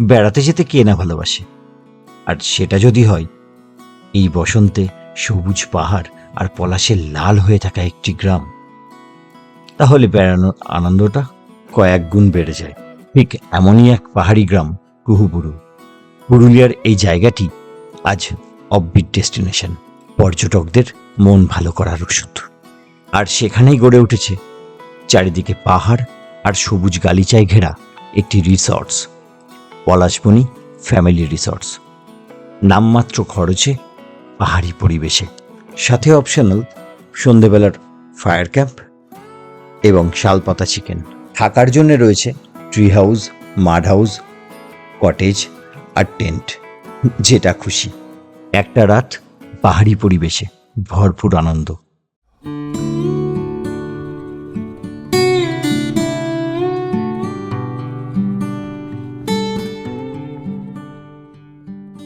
বেড়াতে যেতে কে না ভালোবাসে? আর সেটা যদি হয়, এই বসন্তে সবুজ পাহাড় আর পলাশের লাল হয়ে থাকা একটি গ্রাম, তাহলে বেড়ানোর আনন্দটা কয়েক গুণ বেড়ে যায়। ঠিক এমনই এক পাহাড়ি গ্রাম, কুহুবুরু। পুরুলিয়ার এই জায়গাটি আজ অববিট ডেস্টিনেশন পর্যটকদের মন ভালো করার ওষুধ। আর সেখানেই গড়ে উঠেছে চারিদিকে পাহাড় আর সবুজ গালিচায় ঘেরা একটি রিসর্টস পলাশবনি ফ্যামিলি রিসর্টস। নামমাত্র খরচে, পাহাড়ি পরিবেশে। সাথে অপশনাল, সন্ধেবেলার ফায়ার ক্যাম্প এবং শালপাতা চিকেন। থাকার জন্য রয়েছে tree house mud house, cottage আর টেন্ট। যেটা খুশি। একটা রাত পাহাড়ি পরিবেশে ভরপুর আনন্দ।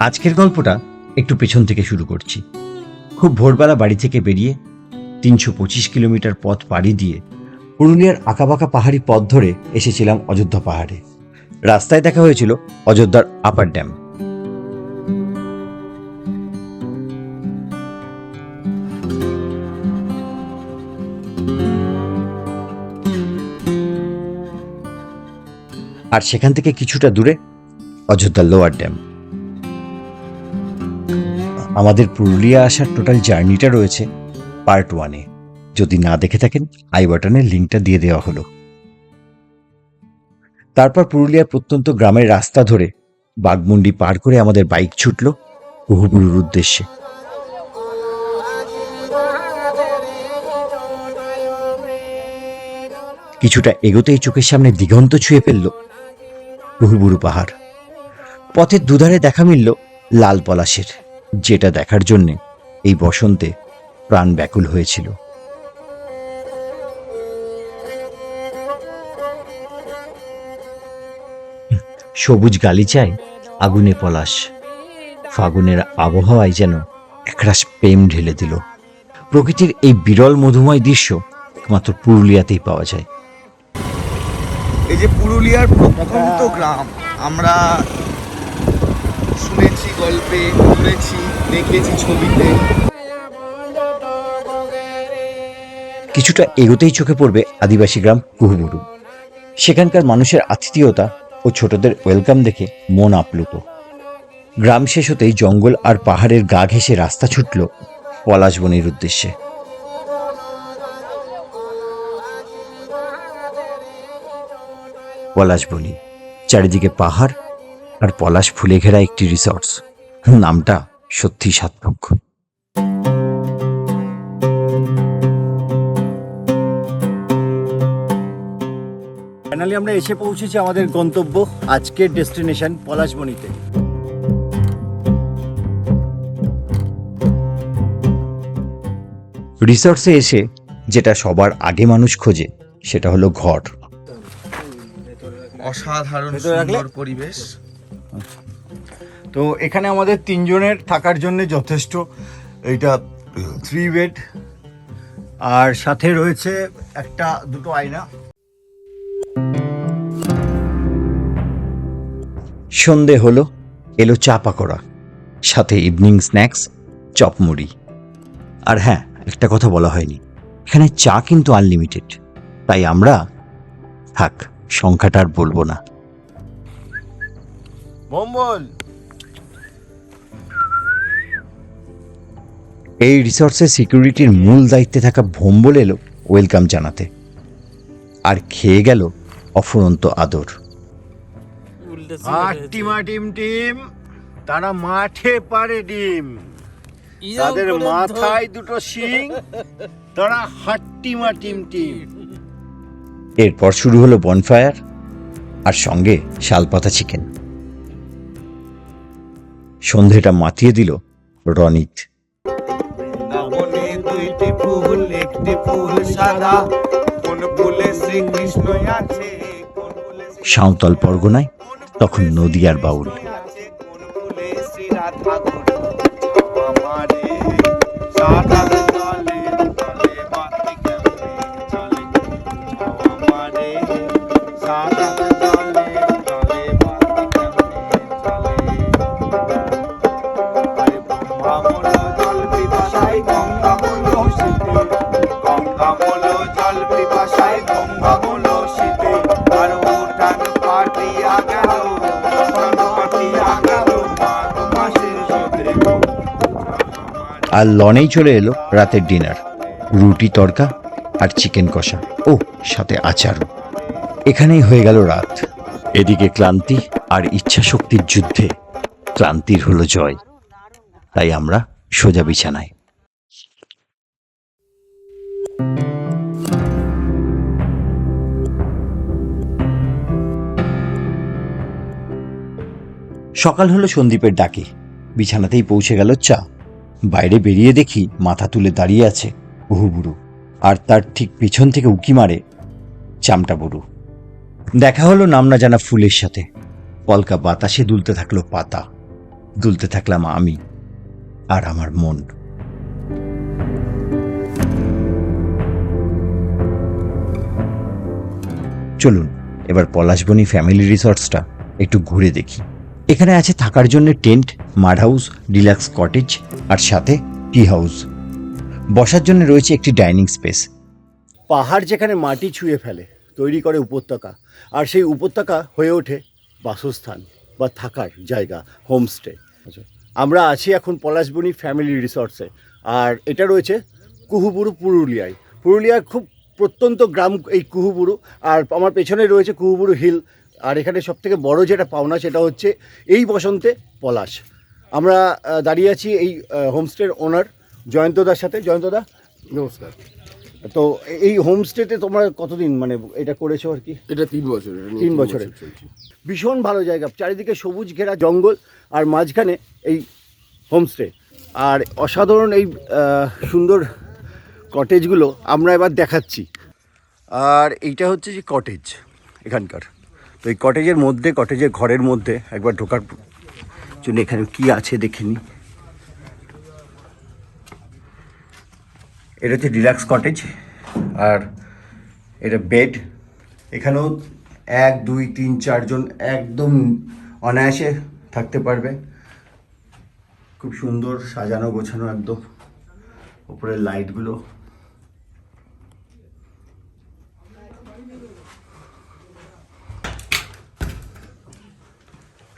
আজকের গল্পটা একটু পেছন থেকে শুরু করছি। খুব ভোরবেলা বাড়ি থেকে বেরিয়ে তিনশো পঁচিশ কিলোমিটার পথ পাড়ি দিয়ে পুরুলিয়ার আঁকাবাঁকা পাহাড়ি পথ ধরে এসেছিলাম অযোধ্যা পাহাড়ে। রাস্তায় দেখা হয়েছিল অযোধ্যার আপার ড্যাম আর সেখান থেকে কিছুটা দূরে অযোধ্যা লোয়ার ড্যাম আমাদের পুরুলিয়া আসার টোটাল জার্নিটা রয়েছে পার্ট ওয়ানে যদি না দেখে থাকেন আই বাটনের লিঙ্কটা দিয়ে দেওয়া হলো। তারপর পুরুলিয়ার প্রত্যন্ত গ্রামের রাস্তা ধরে বাগমুন্ডি পার করে আমাদের বাইক ছুটল কুহুবুরুর উদ্দেশ্যে। কিছুটা এগোতেই চোখের সামনে দিগন্ত ছুঁয়ে ফেলল কুহুবুরু পাহাড়। পথের দুধারে দেখা মিলল লাল পলাশের। যেটা দেখার জন্যে এই বসন্তে প্রাণ ব্যাকুল হয়েছিল। সবুজ গালিচায় আগুনে পলাশ, ফাগুনের আবহাওয়ায় যেন একরাশ প্রেম ঢেলে দিল। প্রকৃতির এই বিরল মধুময় দৃশ্য একমাত্র পুরুলিয়াতেই পাওয়া যায়। এই যে পুরুলিয়ার প্রত্যন্ত গ্রাম, আমরা শুনেছি গল্পে পড়েছি দেখেছি ছবিতে। কিছুটা এগোতেই চোখে পড়বে আদিবাসী গ্রাম কুহুবুরু সেখানকার মানুষের আতিথেয়তা ও ছোটদের ওয়েলকাম দেখে মন আপ্লুত। গ্রাম শেষ হতেই জঙ্গল আর পাহাড়ের গা ঘেঁষে রাস্তা ছুটল পলাশবনির উদ্দেশ্যে। পলাশবনি চারিদিকে পাহাড় আর পলাশ ফুলে ঘেরা একটি রিসর্টস নামটা সত্যি সার্থক। ফাইনালি আমরা এসে পৌঁছেছি আমাদের গন্তব্য আজকের ডেস্টিনেশন পলাশবনিতে। রিসর্টসে এসে যেটা সবার আগে মানুষ খোঁজে সেটা হলো ঘর। অসাধারণ? সুন্দর পরিবেশ। তো এখানে আমাদের তিনজনের থাকার জন্য যথেষ্ট। এইটা থ্রি বেড আর সাথে রয়েছে একটা, দুটো আয়না। সন্ধে হলো, এলো চা পাকোড়া, সাথে ইভিনিং স্ন্যাক্স চপমুড়ি। আর হ্যাঁ একটা কথা বলা হয়নি। এখানে চা কিন্তু আনলিমিটেড তাই আমরা, থাক, সংখ্যাটা আর বলব না। বম্বল এই রিসর্টসের সিকিউরিটির মূল দায়িত্বে থাকা ভোম্বল এলো ওয়েলকাম জানাতে। আর খেয়ে গেল অফুরন্ত আদর। টিমা টিম টিম তারা মাঠে পারে ডিম। তাদের মাথায় দুটো শিং তারা হাট্টিমা টিম টিম এরপর শুরু হলো বনফায়ার আর সঙ্গে শালপাতা চিকেন সন্ধেটা মাতিয়ে দিল রনিত। সাঁওতাল পরগনায় তখন নদীয়ার বাউল। আর লনেই চলে এলো রাতের ডিনার। রুটি তড়কা আর চিকেন কষা। ও সাথে আচারও এখানেই হয়ে গেল রাত। এদিকে ক্লান্তি আর ইচ্ছা শক্তির যুদ্ধে ক্লান্তির হলো জয়। তাই আমরা সোজা বিছানায়। সকাল হলো সন্দীপের ডাকে। বিছানাতেই পৌঁছে গেল চা। বাইরে বেরিয়ে দেখি মাথা তুলে দাঁড়িয়ে আছে বহু বুড়ো আর তার ঠিক পিছন থেকে উকি মারে চামটা বুড়ো দেখা হলো নাম না জানা ফুলের সাথে। পলকা বাতাসে দুলতে থাকল পাতা, দুলতে থাকলাম আমি আর আমার মন। চলুন, এবার পলাশবনি ফ্যামিলি রিসর্টসটা একটু ঘুরে দেখি। এখানে আছে থাকার জন্য tent, mud house, deluxe cottage আর সাথে টি হাউস। বসার জন্য রয়েছে একটি ডাইনিং স্পেস। পাহাড় যেখানে মাটি ছুঁয়ে ফেলে, তৈরি করে উপত্যকা, আর সেই উপত্যকা হয়ে ওঠে বাসস্থান বা থাকার জায়গা, হোমস্টে। আমরা আছি এখন পলাশবনি ফ্যামিলি রিসর্টসে, আর এটা রয়েছে কুহুবুরু পুরুলিয়ায়। পুরুলিয়ার খুব প্রত্যন্ত গ্রাম এই কুহুবুরু, আর আমার পেছনে রয়েছে কুহুবুরু হিল আর এখানে সবথেকে বড় যেটা পাওনা সেটা হচ্ছে এই বসন্তে পলাশ। আমরা দাঁড়িয়ে আছি এই হোমস্টের ওনার জয়ন্তদার সাথে। জয়ন্তদা নমস্কার। তো এই হোমস্টেতে তোমরা কতদিন মানে এটা করেছ আর কি? এটা তিন বছর তিন বছরে। ভীষণ ভালো জায়গা। চারিদিকে সবুজ ঘেরা জঙ্গল আর মাঝখানে এই হোমস্টে। আর অসাধারণ এই সুন্দর কটেজগুলো আমরা এবার দেখাচ্ছি। আর এইটা হচ্ছে যে কটেজ এখানকার। তো এই কটেজের মধ্যে কটেজের ঘরের মধ্যে, একবার ঢোকার জন্য এখানে কি আছে দেখিনি এটা হচ্ছে ডিলাক্স কটেজ আর এটা বেড এখানেও এক, দুই, তিন চারজন একদম অনায়াসে থাকতে পারবে। খুব সুন্দর সাজানো গোছানো একদম। উপরের লাইটগুলো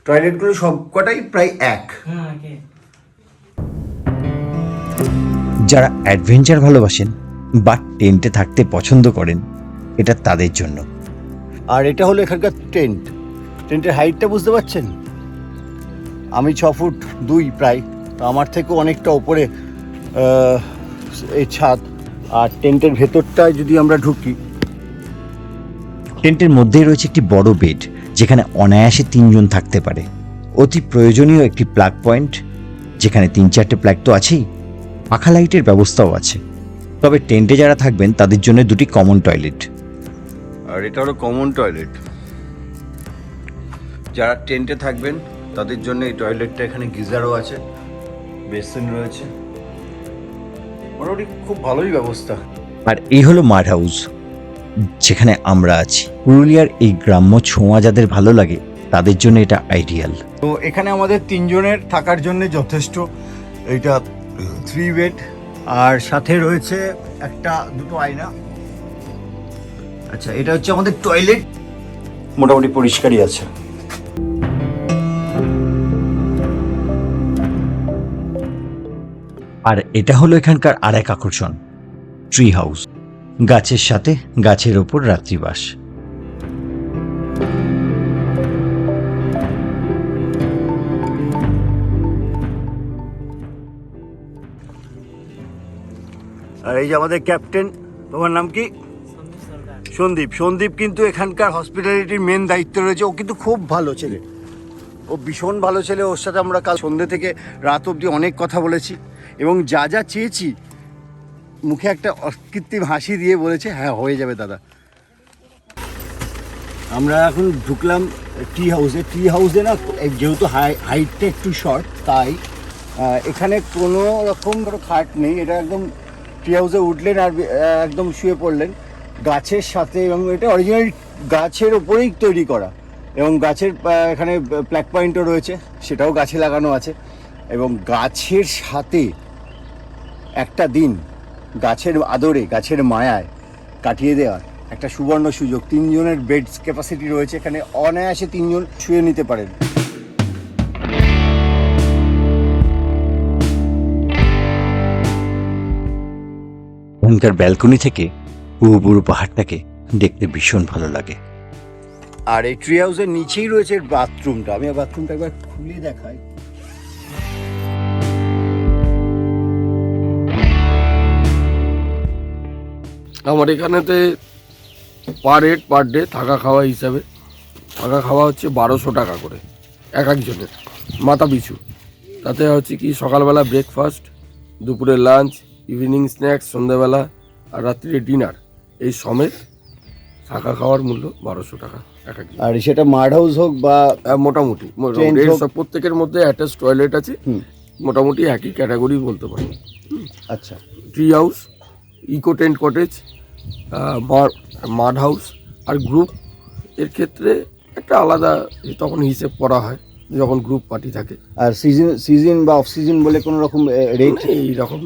টয়লেটগুলো সবকটাই প্রায় এক। যারা অ্যাডভেঞ্চার ভালোবাসেন বা টেন্টে থাকতে পছন্দ করেন এটা তাদের জন্য। আর এটা হলো এখানকার টেন্ট। টেন্টের হাইটটা বুঝতে পারছেন? আমি ছ ফুট দুই প্রায় তো আমার থেকেও অনেকটা ওপরে এই ছাদ। আর টেন্টের ভেতরটায় যদি আমরা ঢুকি। টেন্টের মধ্যেই রয়েছে একটি বড় বেড। যেখানে অনায়াসে তিনজন থাকতে পারে। অতি প্রয়োজনীয় একটি প্লাগ পয়েন্ট যেখানে তিন চারটে প্লাগ তো আছেই পাখা লাইটের ব্যবস্থাও আছে। তবে টেন্টে যারা থাকবেন তাদের জন্য দুটি কমন টয়লেট। আর এটা হলো কমন টয়লেট। যারা টেন্টে থাকবেন তাদের জন্য এই টয়লেটটা এখানে গিজারও আছে বেসিন রয়েছে। মোটামুটি খুব ভালোই ব্যবস্থা। আর এই হলো মাড হাউস। যেখানে আমরা আছি। পুরুলিয়ার এই গ্রাম্য ছোঁয়া যাদের ভালো লাগে তাদের জন্য এটা আইডিয়াল তো এখানে আমাদের তিনজনের থাকার জন্য যথেষ্ট। এইটা থ্রি বেড আর সাথে রয়েছে একটা দুটো আয়না। আচ্ছা এটা হচ্ছে আমাদের টয়লেট মোটামুটি পরিষ্কারই আছে। আর এটা হলো এখানকার আর এক আকর্ষণ ট্রি হাউস গাছের সাথে গাছের ওপর রাত্রিবাস। আর এই যে আমাদের ক্যাপ্টেন, তোমার নাম কি? সন্দীপ। সন্দীপ কিন্তু এখানকার হসপিটালিটির মেন দায়িত্ব রয়েছে। ও কিন্তু খুব ভালো ছেলে। ও ভীষণ ভালো ছেলে। ওর সাথে আমরা কাল সন্ধ্যে থেকে রাত অবধি অনেক কথা বলেছি। এবং যা যা চেয়েছি মুখে একটা অকৃত্রিম হাসি দিয়ে বলেছে হ্যাঁ হয়ে যাবে দাদা। আমরা এখন ঢুকলাম টি হাউসে। টি হাউসে না, যেহেতু হাই, হাইটটা একটু শর্ট, তাই এখানে কোনো রকম কোনো খাট নেই। এটা একদম টি হাউসে উঠলেন আর একদম শুয়ে পড়লেন। গাছের সাথে এবং এটা অরিজিনাল গাছের ওপরেই তৈরি করা। এবং গাছের এখানে প্ল্যাক পয়েন্টও রয়েছে, সেটাও গাছে লাগানো আছে। এবং গাছের সাথে একটা দিন গাছের আদরে গাছের মায়ায় কাটিয়ে দেওয়ার একটা সুবর্ণ সুযোগ। তিনজনের বেড ক্যাপাসিটি রয়েছে এখানে অনায়াসে তিনজন শুয়ে নিতে পারেন। এখানকার ব্যালকনি থেকে পুরো পুরো পাহাড়টাকে দেখতে ভীষণ ভালো লাগে। আর এই ট্রি হাউসের নিচেই রয়েছে বাথরুমটা আমি বাথরুমটা একবার খুলে দেখাই। আমার এখানেতে পার হেড পার ডে থাকা খাওয়া হিসাবে থাকা খাওয়া হচ্ছে বারোশো টাকা করে এক একজনের মাথা পিছু। তাতে হচ্ছে কি সকালবেলা ব্রেকফাস্ট দুপুরে লাঞ্চ ইভিনিং স্ন্যাক্স সন্ধ্যাবেলা আর রাত্রিরে ডিনার এই সমেত থাকা খাওয়ার মূল্য বারোশো টাকা এক একজন আর সেটা মাড হাউস হোক বা মোটামুটি Train মোটামুটি সব প্রত্যেকের মধ্যে অ্যাটাচ টয়লেট আছে। মোটামুটি একই ক্যাটাগরি বলতে পারি আচ্ছা। Tree house eco tent cottage mud house আর গ্রুপ এর ক্ষেত্রে একটা আলাদা তখন হিসেব করা হয় যখন গ্রুপ পার্টি থাকে। আর সিজন সিজন বা অফ সিজন বলে কোনো রকম রেট এইরকম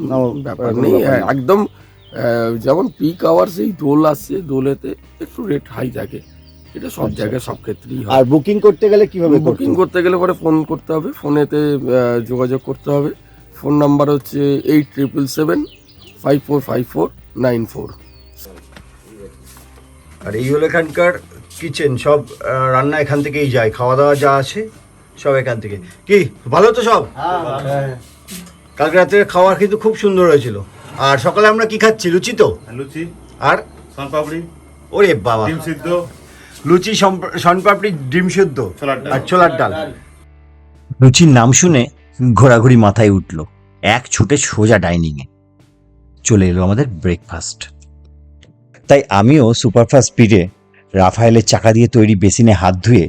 ব্যাপার নেই। একদম যেমন পিক আওয়ার সেই দোল আসছে দোলেতে একটু রেট হাই থাকে। এটা সব আচ্ছা, জায়গায় সব ক্ষেত্রেই হয়। আর বুকিং করতে গেলে কীভাবে বুকিং করতে গেলে পরে ফোন করতে হবে ফোনেতে যোগাযোগ করতে হবে। ফোন নাম্বার হচ্ছে eight triple seven five four five four nine four আর এই হলো এখানকার কিচেন সব রান্না এখান থেকেই যায় খাওয়া দাওয়া যা আছে সব এখান থেকে। কি ভালো তো সব? কালকে রাতে খাওয়া কিন্তু খুব সুন্দর হয়েছিল। আর সকালে আমরা কি খাচ্ছি লুচি তো? লুচি। আর? সনপাপড়ি ওরে বাবা। ডিম সিদ্ধ। লুচি শনপাপড়ি ডিম সেদ্ধ। আর ছোলার ডাল। লুচির নাম শুনে ঘোরাঘুরি মাথায় উঠল। এক ছুটে সোজা ডাইনিংয়ে। চলে এলো আমাদের ব্রেকফাস্ট তাই আমিও সুপারফাস্ট স্পিডে রাফায়েলের চাকা দিয়ে তৈরি বেসিনে হাত ধুয়ে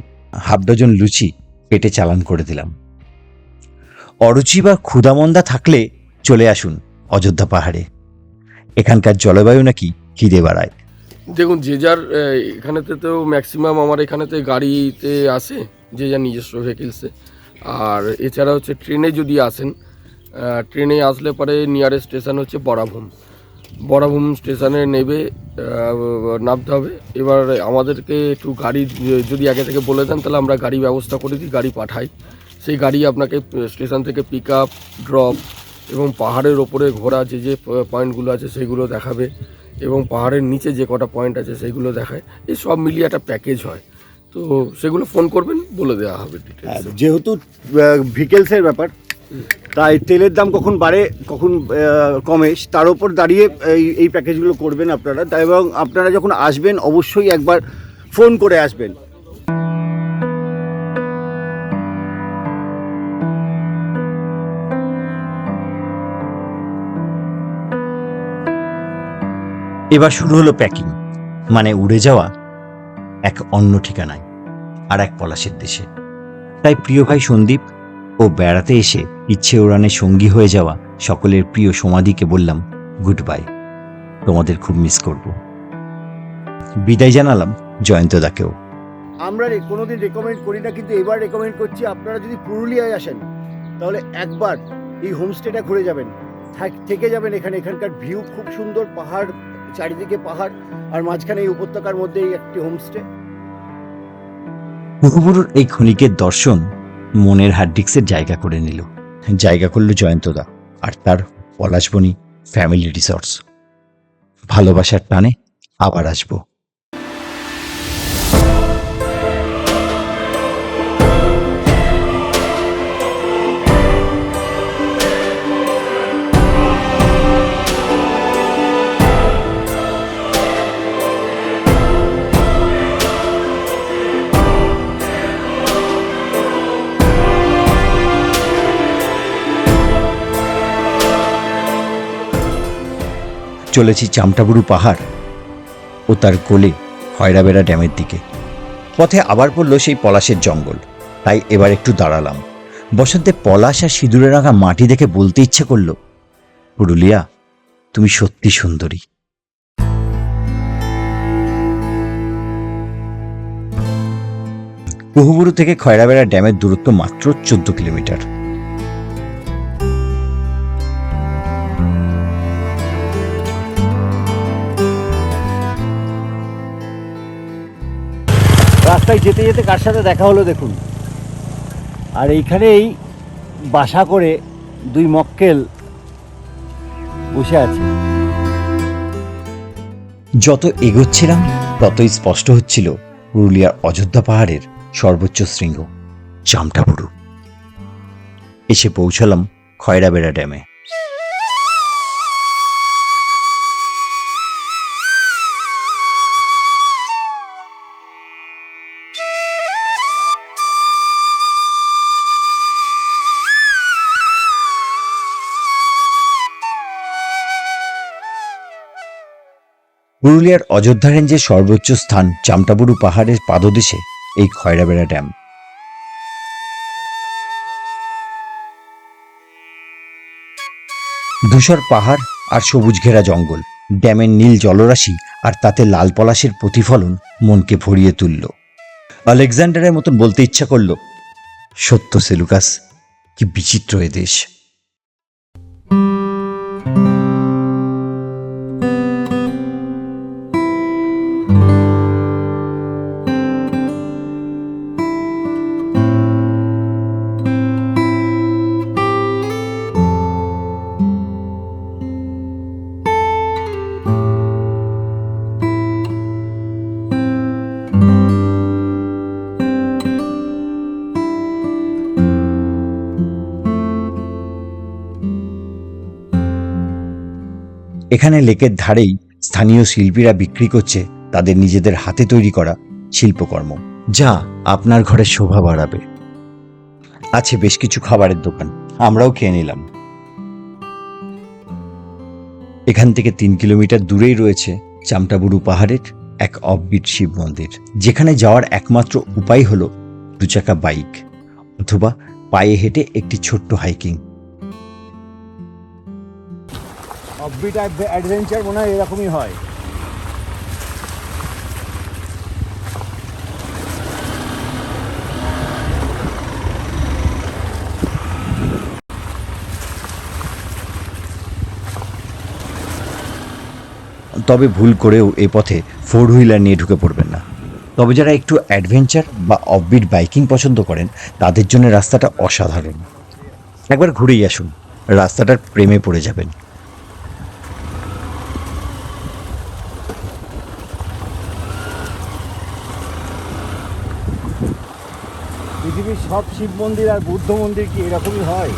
হাফ ডজন লুচি পেটে চালান করে দিলাম। অরুচি বা ক্ষুদামন্দা থাকলে চলে আসুন অযোধ্যা পাহাড়ে। এখানকার জলবায়ু নাকি খিদে বাড়ায়। দেখুন, যে যার এখানেতে তো ম্যাক্সিমাম আমার এখানেতে গাড়িতে আসে, যে যার নিজস্ব ভেহিকেলসে আর এছাড়া হচ্ছে ট্রেনে যদি আসেন ট্রেনে আসলে পরে নিয়ারেস্ট স্টেশন হচ্ছে বরাভূম। বরাভূম স্টেশনে নেবে নামতে হবে। এবার আমাদেরকে একটু গাড়ি যদি আগে থেকে বলে দেন তাহলে আমরা গাড়ি ব্যবস্থা করে দিই গাড়ি পাঠাই। সেই গাড়ি আপনাকে স্টেশন থেকে পিক আপ ড্রপ এবং পাহাড়ের ওপরে ঘোরা যে যে পয়েন্টগুলো আছে সেগুলো দেখাবে এবং পাহাড়ের নিচে যে কটা পয়েন্ট আছে সেগুলো দেখায়। এই সব মিলিয়ে একটা প্যাকেজ হয়। তো সেগুলো ফোন করবেন বলে দেওয়া হবে ডিটেলস যেহেতু ভিকেলসের ব্যাপার তাই তেলের দাম কখন বাড়ে, কখন কমে, তার উপর দাঁড়িয়ে এই এই প্যাকেজগুলো করবেন আপনারা। তাই এবং আপনারা যখন আসবেন, অবশ্যই একবার ফোন করে আসবেন। এবার শুরু হলো প্যাকিং মানে উড়ে যাওয়া এক অন্য ঠিকানায় আর এক পলাশের দেশে। তাই প্রিয় ভাই সন্দীপ ও বেড়াতে এসে ইচ্ছে উড়ানে সঙ্গী হয়ে যাওয়া সকলের প্রিয় সমাধিকে বললাম গুড বাই তোমাদের খুব মিস করব। বিদায় জানালাম জয়ন্তদাকেও। আমরা কোনোদিন রেকমেন্ড করি না কিন্তু এবার রেকমেন্ড করছি আপনারা যদি পুরুলিয়ায় আসেন তাহলে একবার এই হোমস্টেটা ঘুরে যাবেন। থাক- যাবেন এখানে এখানকার ভিউ খুব সুন্দর পাহাড় চারিদিকে পাহাড় আর মাঝখানে এই উপত্যকার মধ্যে একটি হোমস্টে পুরুপুরুর এই ক্ষণিকের দর্শন মনের হার্ডিক্সের জায়গা করে নিল। জায়গা করল জয়ন্তদা আর তার পলাশবনি ফ্যামিলি রিসর্টস ভালোবাসার টানে আবার আসব। চলেছি চামটাবুরু পাহাড় ও তার কোলে খয়রাবেড়া ড্যামের দিকে। পথে আবার পড়ল সেই পলাশের জঙ্গল। তাই এবার একটু দাঁড়ালাম। বসন্তে পলাশ আর সিঁদুরে রাঙা মাটি দেখে বলতে ইচ্ছে করল, পুরুলিয়া, তুমি সত্যি সুন্দরী। কুহুবুরু থেকে খয়রাবেড়া ড্যামের দূরত্ব মাত্র চোদ্দ কিলোমিটার। রাস্তায় যেতে যেতে কার সাথে দেখা হলো দেখুন। আর এইখানেই বাসা করে দুই মক্কেল বসে আছে। যত এগোচ্ছিলাম, ততই স্পষ্ট হচ্ছিল পুরুলিয়ার অযোধ্যা পাহাড়ের সর্বোচ্চ শৃঙ্গ চামটাবুরু এসে পৌঁছালাম খয়রাবেড়া ড্যামে। পুরুলিয়ার অযোধ্যা রেঞ্জের সর্বোচ্চ স্থান চামটাবুরু পাহাড়ের পাদদেশে এই খয়রাবেড়া ড্যাম। ধূসর পাহাড় আর সবুজ ঘেরা জঙ্গল, ড্যামের নীল জলরাশি আর তাতে লাল পলাশের প্রতিফলন মনকে ভরিয়ে তুলল। আলেকজান্ডারের মতন বলতে ইচ্ছা করল, সত্য সেলুকাস, কি বিচিত্র এ দেশ। এখানে লেকের ধারেই স্থানীয় শিল্পীরা বিক্রি করছে তাদের নিজেদের হাতে তৈরি করা শিল্পকর্ম। যা আপনার ঘরের শোভা বাড়াবে। আছে বেশ কিছু খাবারের দোকান, আমরাও খেয়ে নিলাম। এখান থেকে তিন কিলোমিটার দূরেই রয়েছে চামটাবুরু পাহাড়ের এক অফবিট শিব মন্দির। যেখানে যাওয়ার একমাত্র উপায় হলো দুচাকা বাইক অথবা পায়ে হেঁটে একটি ছোট্ট হাইকিং। অফবিট অ্যাডভেঞ্চার মনে হয় এরকমই হয়। তবে ভুল করেও এ পথে ফোর হুইলার নিয়ে ঢুকে পড়বেন না। তবে যারা একটু অ্যাডভেঞ্চার বা অফবিট বাইকিং পছন্দ করেন, তাদের জন্য রাস্তাটা অসাধারণ। একবার ঘুরেই আসুন, রাস্তাটার প্রেমে পড়ে যাবেন। পৃথিবীর সব শিব মন্দির আর বুদ্ধ মন্দির কি এরকমই হয়?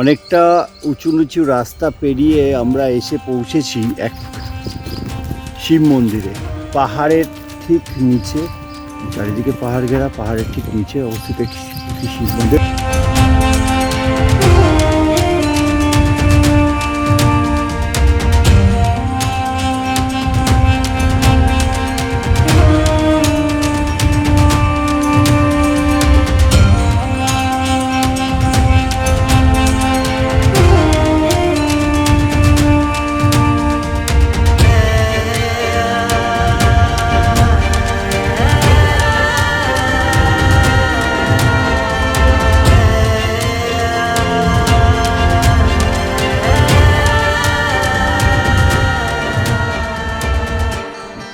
অনেকটা উঁচু নিচু রাস্তা পেরিয়ে আমরা এসে পৌঁছেছি এক শিব মন্দিরে। পাহাড়ের ঠিক নিচে, চারিদিকে পাহাড় ঘেরা, পাহাড়ের ঠিক নিচে অবস্থিত একটি শিব মন্দির।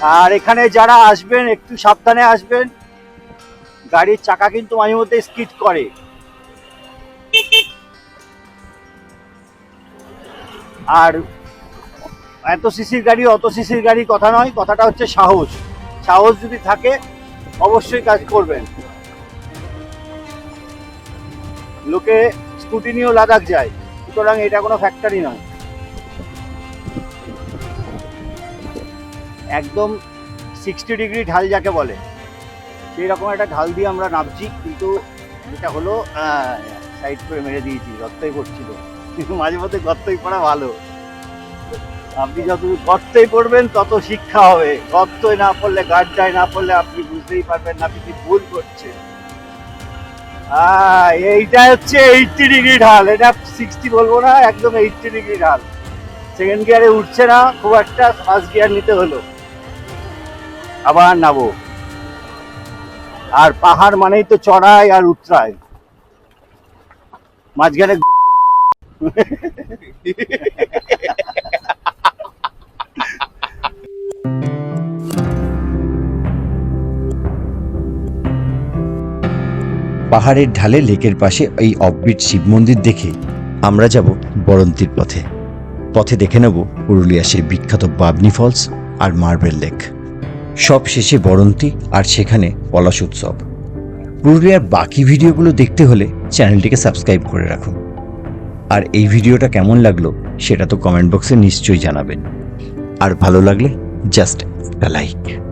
আর এখানে যারা আসবেন, একটু সাবধানে আসবেন। গাড়ির চাকা কিন্তু মাঝে মধ্যে স্কিড করে। আর এত সিসির গাড়ি, অত সিসির গাড়ি কথা নয়, কথাটা হচ্ছে সাহস। সাহস যদি থাকে, অবশ্যই কাজ করবেন। লোকে স্কুটি নিয়েও লাদাখ যায়, সুতরাং এটা কোনো ফ্যাক্টরি নয়। একদম সিক্সটি ডিগ্রি ঢাল যাকে বলে সেই রকম একটা ঢাল দিয়ে আমরা নামছি, কিন্তু এটা হলো সাইড করে মেরে দিয়েছি, গর্তই পড়ছিল। কিন্তু মাঝে মধ্যে গর্তই পড়া ভালো। আপনি যত গর্তই পড়বেন, তত শিক্ষা হবে। গর্তই না পড়লে, গাড্ডায় না পড়লে আপনি বুঝতেই পারবেন না আপনি ভুল করছেন। এইটা হচ্ছে এইটটি ডিগ্রি ঢাল। এটা সিক্সটি বলব না, একদম এইটটি ডিগ্রি ঢাল। সেকেন্ড গিয়ারে উঠছে না, খুব একটা ফার্স্ট গিয়ার নিতে হলো। আবার নাবো আর পাহাড় মানেই তো চড়াই আর উতরাই। মাঝখানে পাহাড়ের ঢালে লেকের পাশে এই অফবিট শিব মন্দির দেখে আমরা যাব বরন্তির পথে। পথে দেখে নেব পুরুলিয়া সেই বিখ্যাত বাবনি ফলস আর মার্বেল লেক সব শেষে বরন্তি আর সেখানে পলাশ উৎসব। পুরুলিয়ার বাকি ভিডিওগুলো দেখতে হলে চ্যানেলটিকে সাবস্ক্রাইব করে রাখুন। আর এই ভিডিওটা কেমন লাগল সেটা তো কমেন্ট বক্সে নিশ্চয়ই জানাবেন। আর ভালো লাগলে জাস্ট একটা লাইক।